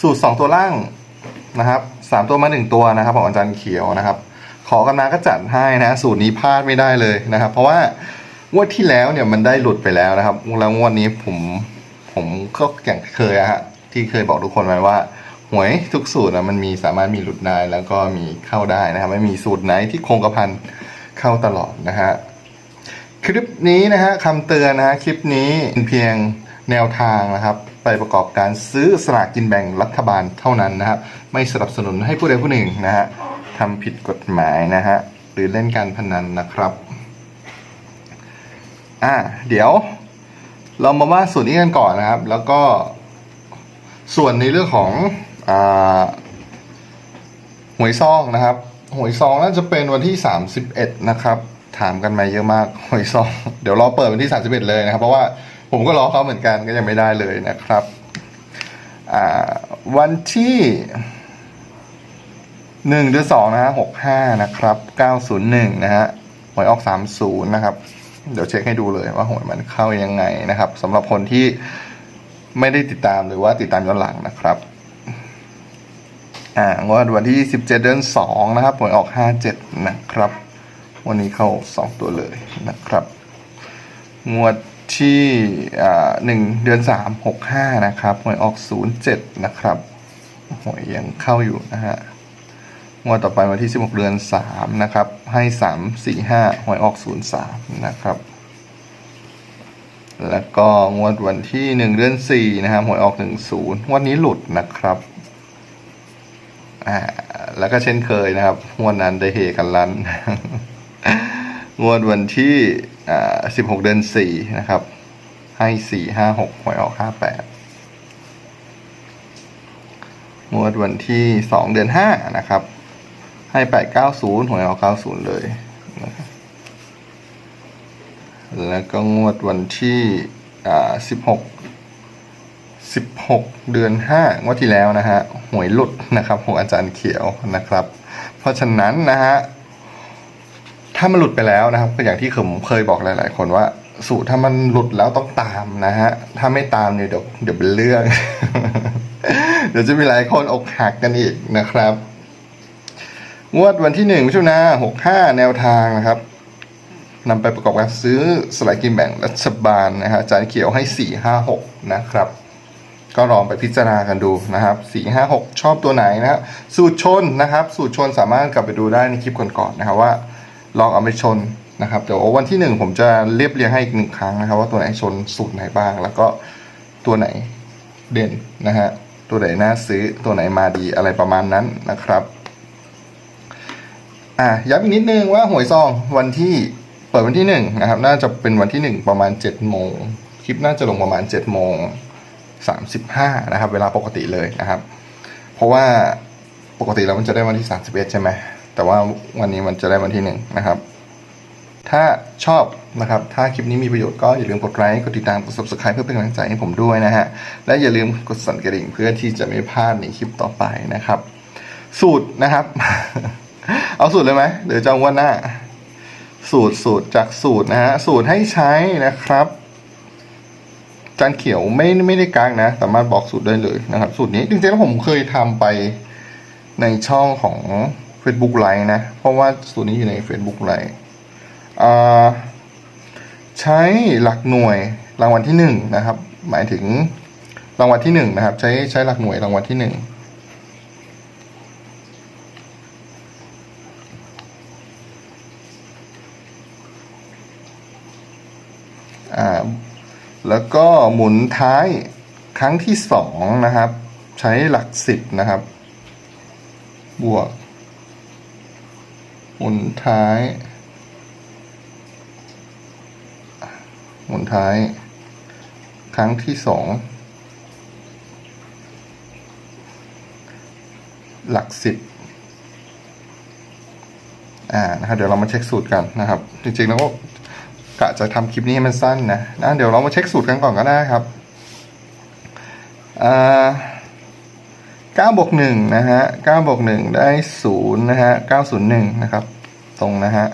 สูตรสองตัวล่างนะครับสามตัวมาหนึ่งตัวนะครับของอาจารย์เขียวนะครับ ขอกันมาก็จัดให้นะ สูตรนี้พลาดไม่ได้เลยนะครับ เพราะว่างวดที่แล้วเนี่ยมันได้หลุดไปแล้วนะครับแล้วงวดนี้ผมผมก็อย่างเคยอะฮะที่เคยบอกทุกคนไว้ว่าหวยทุกสูตรอะมันมีสามารถมีหลุดได้แล้วก็มีเข้าได้นะครับไม่มีสูตรไหนที่คงกระพันเข้าตลอดนะฮะคลิปนี้นะฮะคำเตือนนะฮะคลิปนี้เป็นเพียงแนวทางนะครับ ไปประกอบการซื้อสลากกินแบ่งรัฐบาลเท่านั้นนะครับ ไม่สนับสนุนให้ผู้ใดผู้หนึ่งนะฮะทำผิดกฎหมายนะฮะหรือเล่นการพนันนะครับอ่าเดี๋ยว เรามาว่าส่วนนี้กันก่อนนะครับ แล้วก็ส่วนในเรื่องของอ่าหวยซองนะครับหวยซองน่าจะเป็นวันที่ 31 นะครับ ถามกันมาเยอะมากหวยซอง เดี๋ยวรอเปิดวันที่ 31 เลยนะครับ เพราะว่า ผมก็รอเขาเหมือนกันก็ยังไม่ได้เลยนะครับ วันที่หนึ่งเดือนสองนะฮะหกห้านะครับเก้าศูนย์หนึ่งนะฮะหวยออกสามศูนย์นะครับ เดี๋ยวเช็คให้ดูเลยว่าหวยมันเข้ายังไงนะครับสำหรับคนที่ไม่ได้ติดตามหรือว่าติดตามย้อนหลังนะครับอ่างวดวันที่สิบเจ็ดเดือนสองนะครับหวยออกห้าเจ็ดนะครับ วันนี้เข้าสองตัวเลยนะครับ งวด ที่หนึ่งเดือนสามหกห้านะครับหวยออกศูนย์เจ็ดนะครับหวยยังเข้าอยู่นะฮะงวดต่อไปวันที่16เดือน3นะครับ ให้3 4 5หวยออก03นย์สามนะครับ แล้วก็งวดวันที่1เดือน4นะครับหวยออก10งศูนย์วันนี้หลุดนะครับอ่าแล้วก็เช่นเคยนะครับงวดนั้นได้เฮกันลัน งวดวันที่อ่า16เดือน4นะครับ ให้4 5 6หวยออก58งวดวันที่2เดือน5นะครับ ให้890หวยออก90เลยนะครับแล้วก็งวดวันที่อ่า16 16เดือน5งวดที่แล้วนะฮะหวยหลุดนะครับของอาจารย์เขียวนะครับ เพราะฉะนั้นนะฮะ ถ้ามันหลุดไปแล้วนะครับก็อย่างที่ผมเคยบอกหลาย ๆ คนว่า สูตรถ้ามันหลุดแล้วต้องตามนะฮะถ้าไม่ตามเนี่ยเดี๋ยวเดี๋ยวเป็นเรื่อง เดี๋ยวจะมีหลายคนอกหักกันอีกนะครับ งวดวันที่หนึ่งมิถุนาหกห้าแนวทางนะครับนำไปประกอบการซื้อสลากกินแบ่งรัฐบาลนะฮะอาจารย์เขียวให้สี่ห้าหกนะครับก็ลองไปพิจารณากันดูนะครับสี่ห้าหกชอบตัวไหนนะครับสูตรชนนะครับ สูตรชนสามารถกลับไปดูได้ในคลิปก่อนๆนะครับว่า ลองเอาไปชนนะครับเดี๋ยววันที่หนึ่งผมจะเรียบเรียงให้อีกหนึ่งครั้งนะครับ ว่าตัวไหนชนสูตรไหนบ้าง แล้วก็ตัวไหนเด่นนะฮะตัวไหนน่าซื้อตัวไหนมาดีอะไรประมาณนั้นนะครับอะย้ำอีกนิดนึงว่าหวยซองวันที่เปิดวันที่หนึ่งนะครับน่าจะเป็นวันที่หนึ่งประมาณเจ็ดโมงคลิปน่าจะลงประมาณเจ็ดโมงสามสิบห้านะครับเวลาปกติเลยนะครับ เพราะว่าปกติแล้วมันจะได้วันที่สามสิบเอ็ดใช่ไหม แต่ว่าวันนี้มันจะได้วันที่หนึ่งนะครับ ถ้าชอบนะครับ ถ้าคลิปนี้มีประโยชน์ก็อย่าลืมกดไลค์ กดติดตาม กด subscribe เพื่อเป็นกำลังใจให้ผมด้วยนะฮะ และอย่าลืมกดสั่นกระดิ่งเพื่อที่จะไม่พลาดในคลิปต่อไปนะครับ สูตรนะครับ เอาสูตรเลยไหมหรือจะเอาวันหน้า สูตรสูตรจากสูตรนะฮะ สูตรให้ใช้นะครับจานเขียวไม่ไม่ได้กางนะ สามารถบอกสูตรได้เลยนะครับ สูตรนี้จริงๆแล้วผมเคยทำไปในช่องของ Facebook ไลน์นะ เพราะว่าสูตรนี้อยู่ใน Facebook ไลน์ใช้หลักหน่วยรางวัลที่หนึ่งนะครับ หมายถึงรางวัลที่หนึ่งนะครับ ใช้ใช้หลักหน่วยรางวัลที่หนึ่งแล้วก็หมุนท้ายครั้งที่สองนะครับ ใช้หลักสิบนะครับ บวก หมุนท้าย หมุนท้าย ครั้งที่สองหลักสิบอ่านะครับเดี๋ยวเรามาเช็คสูตรกันนะครับ จริงๆแล้วก็กะจะทำคลิปนี้ให้มันสั้นนะนะเดี๋ยวเรามาเช็คสูตรกันก่อนก็ได้ครับอ่า เก้าบวกหนึ่งนะฮะเก้าบวกหนึ่งได้ศูนย์นะฮะเก้าศูนย์หนึ่งนะครับ ตรงนะฮะ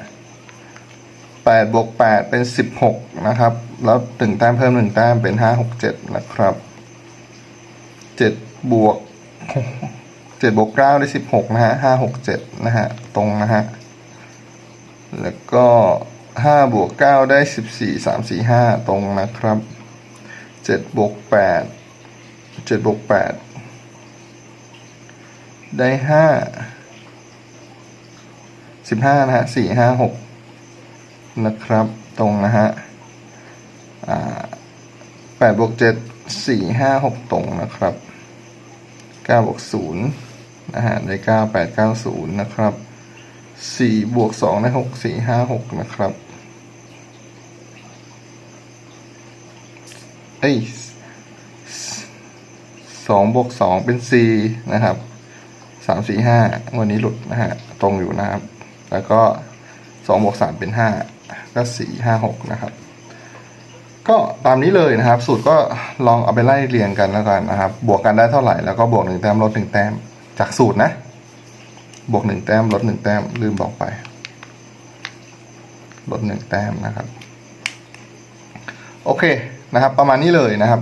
แปดบวกแปดเป็นสิบหกนะครับ แล้วหนึ่งแต้มเพิ่มหนึ่งแต้มเป็นห้าหกเจ็ดนะครับเจ็ดบวกเจ็ดบวกเก้าได้สิบหกนะฮะห้าหกเจ็ดนะฮะ ตรงนะฮะ แล้วก็ห้าบวกเก้าได้สิบสี่สามสี่ห้าตรงนะครับเจ็ดบวกแปดเจ็ดบวกแปด ได้ห้าสิบห้านะฮะสี่ห้าหกนะครับตรงนะฮะแปดบวกเจ็ดสี่ห้าหกตรงนะครับเก้าบวกศูนย์นะฮะได้เก้าแปดเก้าศูนย์นะครับสี่บวกสองได้หกสี่ห้าหกนะครับเอ้ยสองบวกสองเป็นสี่นะครับ สามสี่ห้าวันนี้หลุดนะฮะตรงอยู่นะครับ แล้วก็สองบวกสามเป็นห้าก็สี่ห้าหกนะครับ ก็ตามนี้เลยนะครับ สูตรก็ลองเอาไปไล่เรียงกันแล้วกันนะครับ บวกกันได้เท่าไหร่แล้วก็บวกหนึ่งแต้มลดหนึ่งแต้ม จากสูตรนะ บวกหนึ่งแต้มลดหนึ่งแต้มลืมบอกไปลดหนึ่งแต้มนะครับ โอเคนะครับ ประมาณนี้เลยนะครับ